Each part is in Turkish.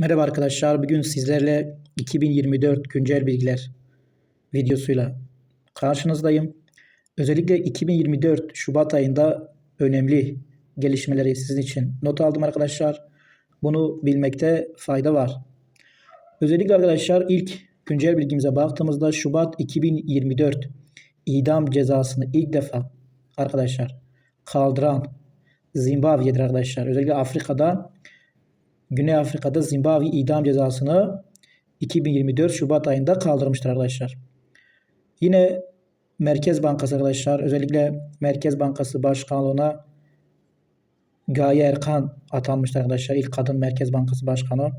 Merhaba arkadaşlar. Bugün sizlerle 2024 güncel bilgiler videosuyla karşınızdayım. Özellikle 2024 Şubat ayında önemli gelişmeleri sizin için not aldım arkadaşlar. Bunu bilmekte fayda var. Özellikle arkadaşlar ilk güncel bilgimize baktığımızda Şubat 2024 idam cezasını ilk defa arkadaşlar kaldıran Zimbabwe'dir arkadaşlar. Özellikle Afrika'da Güney Afrika'da Zimbabwe idam cezasını 2024 Şubat ayında kaldırmıştır arkadaşlar. Yine Merkez Bankası arkadaşlar özellikle Merkez Bankası Başkanlığına Gaye Erkan atanmıştır arkadaşlar. İlk kadın Merkez Bankası Başkanı.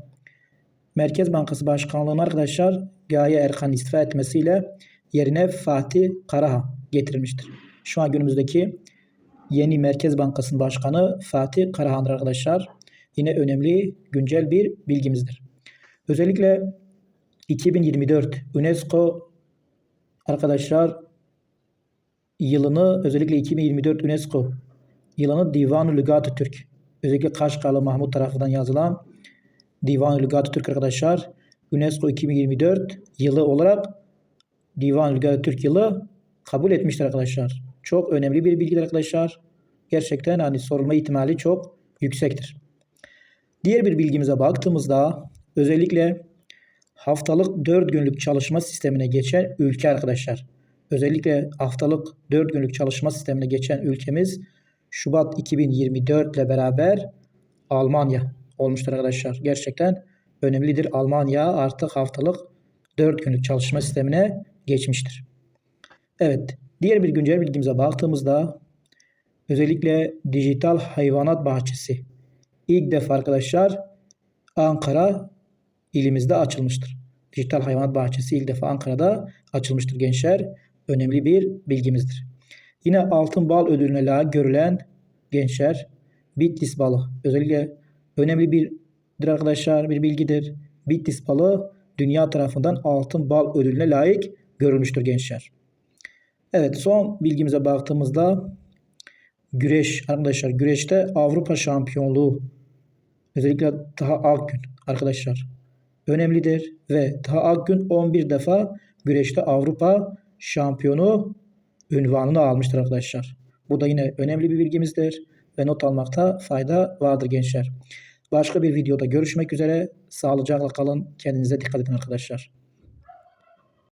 Merkez Bankası Başkanlığı'na arkadaşlar Gaye Erkan istifa etmesiyle yerine Fatih Karahan getirilmiştir. Şu an günümüzdeki yeni Merkez Bankası'nın başkanı Fatih Karahan'dır arkadaşlar. Yine önemli güncel bir bilgimizdir. Özellikle 2024 UNESCO arkadaşlar yılını özellikle 2024 UNESCO yılını Divan-ı Lügat-ı Türk özellikle Kaşgarlı Mahmut tarafından yazılan Divan-ı Lügat-ı Türk arkadaşlar UNESCO 2024 yılı olarak Divan-ı Lügat-ı Türk yılı kabul etmiştir arkadaşlar. Çok önemli bir bilgidir arkadaşlar. Gerçekten hani sorulma ihtimali çok yüksektir. Diğer bir bilgimize baktığımızda özellikle haftalık 4 günlük çalışma sistemine geçen ülke arkadaşlar. Özellikle haftalık 4 günlük çalışma sistemine geçen ülkemiz Şubat 2024 ile beraber Almanya olmuştur arkadaşlar. Gerçekten önemlidir. Almanya artık haftalık 4 günlük çalışma sistemine geçmiştir. Evet, diğer bir güncel bilgimize baktığımızda özellikle dijital hayvanat bahçesi ilk defa arkadaşlar Ankara ilimizde açılmıştır. Dijital hayvanat bahçesi ilk defa Ankara'da açılmıştır gençler. Önemli bir bilgimizdir. Yine altın bal ödülüne layık görülen gençler Bitlis balı. Özellikle önemli birdir arkadaşlar bir bilgidir. Bitlis balı dünya tarafından altın bal ödülüne layık görülmüştür gençler. Evet son bilgimize baktığımızda güreş arkadaşlar güreşte Avrupa şampiyonluğu özellikle Taha Akgün arkadaşlar önemlidir ve Taha Akgün 11 defa güreşte Avrupa şampiyonu ünvanını almıştır arkadaşlar. Bu da yine önemli bir bilgimizdir ve not almakta fayda vardır gençler. Başka bir videoda görüşmek üzere. Sağlıcakla kalın. Kendinize dikkat edin arkadaşlar.